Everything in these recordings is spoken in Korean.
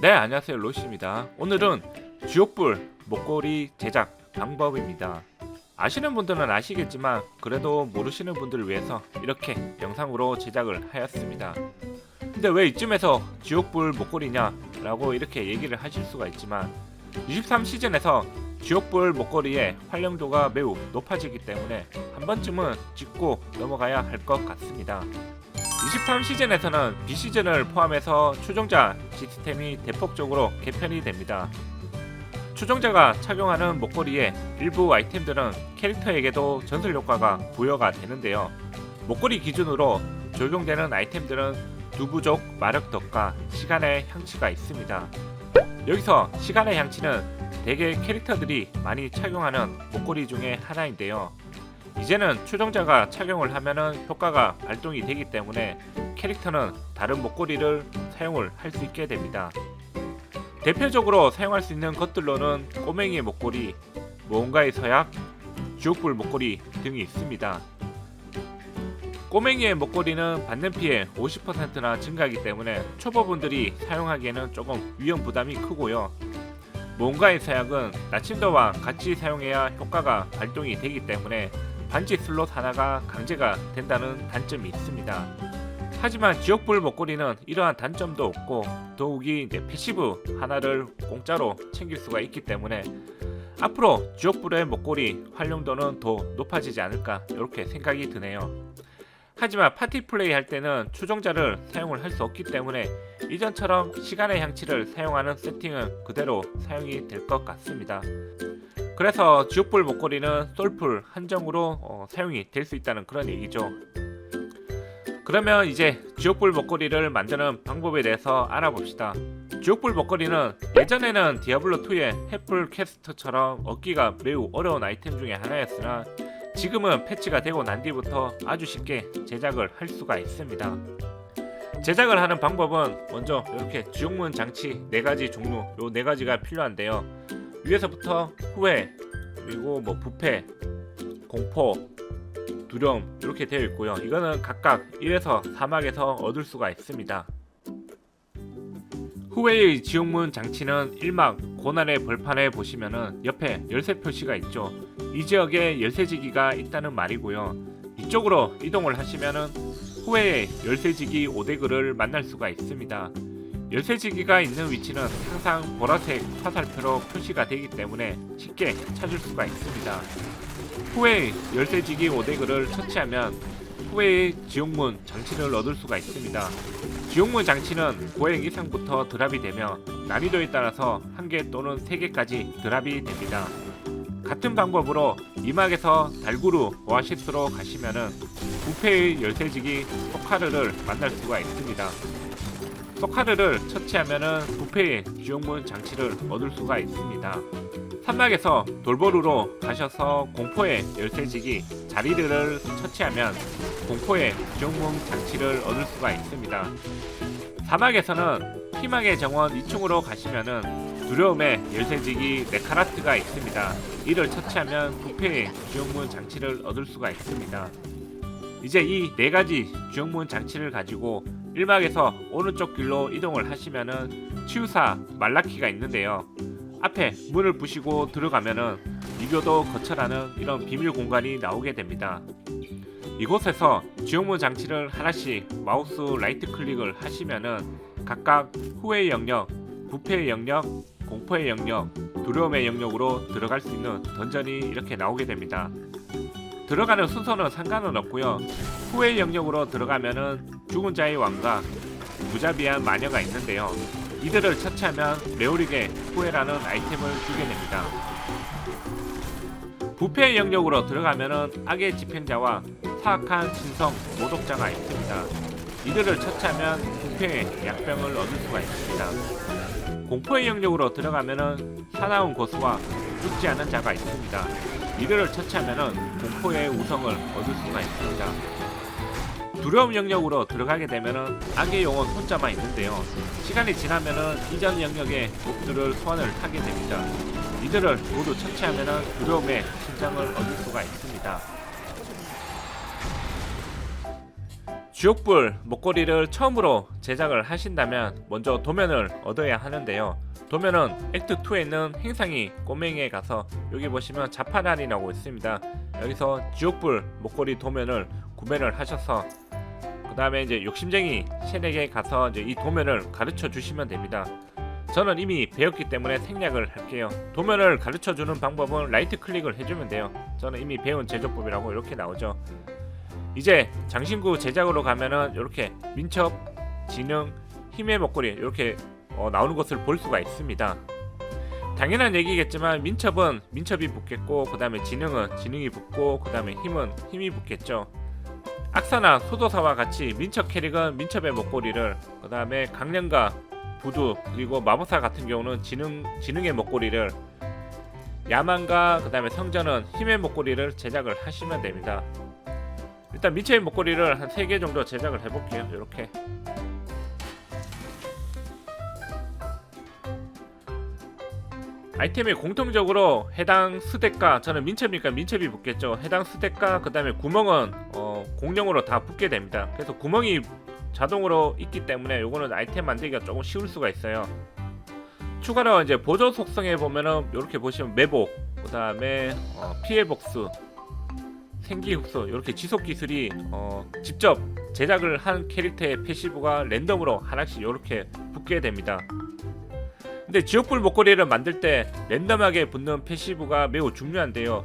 네 안녕하세요. 로시입니다. 오늘은 지옥불 목걸이 제작 방법입니다. 아시는 분들은 아시겠지만 그래도 모르시는 분들을 위해서 이렇게 영상으로 제작을 하였습니다. 근데 왜 이쯤에서 지옥불 목걸이냐 라고 이렇게 얘기를 하실 수가 있지만 23시즌에서 지옥불 목걸이의 활용도가 매우 높아지기 때문에 한 번쯤은 짚고 넘어가야 할 것 같습니다 23시즌에서는 B시즌을 포함해서 추종자 시스템이 대폭적으로 개편이 됩니다. 추종자가 착용하는 목걸이의 일부 아이템들은 캐릭터에게도 전설 효과가 부여가 되는데요. 목걸이 기준으로 적용되는 아이템들은 두부족 마력 덕과 시간의 향치가 있습니다. 여기서 시간의 향치는 대개 캐릭터들이 많이 착용하는 목걸이 중에 하나인데요. 이제는 추종자가 착용을 하면은 효과가 발동이 되기 때문에 캐릭터는 다른 목걸이를 사용을 할 수 있게 됩니다. 대표적으로 사용할 수 있는 것들로는 꼬맹이의 목걸이, 모험가의 서약, 지옥불 목걸이 등이 있습니다. 꼬맹이의 목걸이는 받는 피해 50%나 증가하기 때문에 초보분들이 사용하기에는 조금 위험 부담이 크고요. 모험가의 서약은 나침도와 같이 사용해야 효과가 발동이 되기 때문에 반지 슬롯 하나가 강제가 된다는 단점이 있습니다. 하지만 지옥불 목걸이는 이러한 단점도 없고 더욱이 이제 패시브 하나를 공짜로 챙길 수가 있기 때문에 앞으로 지옥불의 목걸이 활용도는 더 높아지지 않을까 이렇게 생각이 드네요. 하지만 파티 플레이 할 때는 추종자를 사용을 할 수 없기 때문에 이전처럼 시간의 향치를 사용하는 세팅은 그대로 사용이 될 것 같습니다. 그래서 지옥불 목걸이는 솔풀 한정으로 어, 사용이 될 수 있다는 그런 얘기죠. 그러면 이제 지옥불 목걸이를 만드는 방법에 대해서 알아봅시다. 지옥불 목걸이는 예전에는 디아블로2의 햇불 퀘스트처럼 얻기가 매우 어려운 아이템 중에 하나였으나 지금은 패치가 되고 난 뒤부터 아주 쉽게 제작을 할 수가 있습니다. 제작을 하는 방법은 먼저 이렇게 지옥문 장치 4가지 종류 요 4가지가 필요한데요. 위에서부터 후회 그리고 뭐 부패 공포 두려움 이렇게 되어 있고요. 이거는 각각 1에서 3막에서 얻을 수가 있습니다. 후웨이의 지옥문 장치는 1막 고난의 벌판에 보시면은 옆에 열쇠 표시가 있죠. 이 지역에 열쇠지기가 있다는 말이고요. 이쪽으로 이동을 하시면은 후웨이의 열쇠지기 5대글을 만날 수가 있습니다 열쇠지기가 있는 위치는 항상 보라색 화살표로 표시가 되기 때문에 쉽게 찾을 수가 있습니다. 후에 열쇠지기 5대글을 처치하면 후에 지옥문 장치를 얻을 수가 있습니다. 지옥문 장치는 5행 이상부터 드랍이 되며 난이도에 따라서 1개 또는 3개까지 드랍이 됩니다. 같은 방법으로 이막에서 달구루 오아시스로 가시면은 부패의 열쇠지기 포카르를 만날 수가 있습니다. 소카르를 처치하면은 부패의 지옥문 장치를 얻을 수가 있습니다. 산막에서 돌보루로 가셔서 공포의 열쇠지기 자리르를 처치하면 공포의 지옥문 장치를 얻을 수가 있습니다. 사막에서는 피망의 정원 2층으로 가시면은 두려움의 열쇠지기 네카라트가 있습니다. 이를 처치하면 부패의 지옥문 장치를 얻을 수가 있습니다. 이제 이 네 가지 지옥문 장치를 가지고 1막에서 오른쪽 길로 이동을 하시면은 치유사 말라키가 있는데요. 앞에 문을 부시고 들어가면은 이교도 거처라는 이런 비밀 공간이 나오게 됩니다. 이곳에서 지옥문 장치를 하나씩 마우스 라이트 클릭을 하시면은 각각 후의 영역, 부패의 영역, 공포의 영역, 두려움의 영역으로 들어갈 수 있는 던전이 이렇게 나오게 됩니다. 들어가는 순서는 상관은 없고요. 후의 영역으로 들어가면은 죽은 자의 왕과 무자비한 마녀가 있는데요. 이들을 처치하면 레오릭의 후회라는 아이템을 주게 됩니다. 부패의 영역으로 들어가면은 악의 집행자와 사악한 신성 모독자가 있습니다. 이들을 처치하면 부패의 약병을 얻을 수가 있습니다. 공포의 영역으로 들어가면은 사나운 고수와 죽지 않은 자가 있습니다. 이들을 처치하면은 공포의 우성을 얻을 수가 있습니다. 두려움 영역으로 들어가게 되면은 악의 영혼 혼자만 있는데요. 시간이 지나면은 이전 영역의 몹들을 소환을 하게 됩니다. 이들을 모두 처치하면은 두려움의 심장을 얻을 수가 있습니다. 주옥불 목걸이를 처음으로 제작을 하신다면 먼저 도면을 얻어야 하는데요. 도면은 액트 2에 있는 행상이 꼬맹이에 가서 여기 보시면 자판할인이라고 있습니다. 여기서 주옥불 목걸이 도면을 구매를 하셔서 그 다음에 이제 욕심쟁이 ሼ에게 가서 이제 이 도면을 가르쳐 주시면 됩니다. 저는 이미 배웠기 때문에 생략을 할게요. 도면을 가르쳐 주는 방법은 라이트 클릭을 해주면 돼요. 저는 이미 배운 제조법이라고 이렇게 나오죠. 이제 장신구 제작으로 가면은 이렇게 민첩, 지능, 힘의 목걸이 이렇게 어, 나오는 것을 볼 수가 있습니다. 당연한 얘기겠지만 민첩은 민첩이 붙겠고 그 다음에 지능은 지능이 붙고 그 다음에 힘은 힘이 붙겠죠. 악사나 소도사와 같이 민첩 캐릭은 민첩의 목걸이를 그 다음에 강령과 부두 그리고 마법사 같은 경우는 지능 지능의 목걸이를 야만과 그 다음에 성전은 힘의 목걸이를 제작을 하시면 됩니다. 일단 민첩의 목걸이를 한 3개 정도 제작을 해볼게요. 이렇게 아이템에 공통적으로 해당 스택과 저는 민첩이니까 민첩이 붙겠죠. 해당 스택과 그 다음에 구멍은 어, 공룡으로 다 붙게 됩니다. 그래서 구멍이 자동으로 있기 때문에 요거는 아이템 만들기가 조금 쉬울 수가 있어요. 추가로 이제 보조 속성에 보면은 이렇게 보시면 매복, 그 다음에 어, 피해 복수, 생기 흡수 이렇게 지속 기술이 어, 직접 제작을 한 캐릭터의 패시브가 랜덤으로 하나씩 이렇게 붙게 됩니다. 근데 지옥불 목걸이를 만들 때 랜덤하게 붙는 패시브가 매우 중요한데요.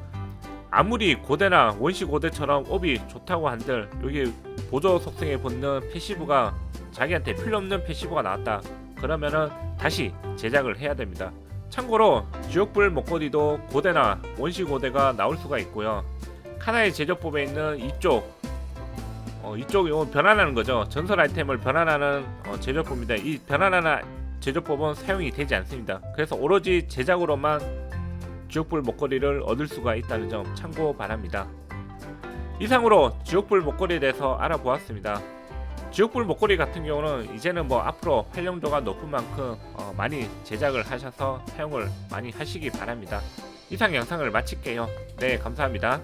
아무리 고대나 원시 고대처럼 업이 좋다고 한들 여기 보조 속성에 붙는 패시브가 자기한테 필요 없는 패시브가 나왔다. 그러면은 다시 제작을 해야 됩니다. 참고로 지옥불 목걸이도 고대나 원시 고대가 나올 수가 있고요. 카나의 제조법에 있는 이쪽 어, 이쪽 이건 변환하는 거죠. 전설 아이템을 변환하는 어, 제조법입니다. 이 변환하는 제조법은 사용이 되지 않습니다. 그래서 오로지 제작으로만 지옥불 목걸이를 얻을 수가 있다는 점 참고 바랍니다. 이상으로 지옥불 목걸이에 대해서 알아보았습니다. 지옥불 목걸이 같은 경우는 이제는 뭐 앞으로 활용도가 높은 만큼 어, 많이 제작을 하셔서 사용을 많이 하시기 바랍니다. 이상 영상을 마칠게요. 네, 감사합니다.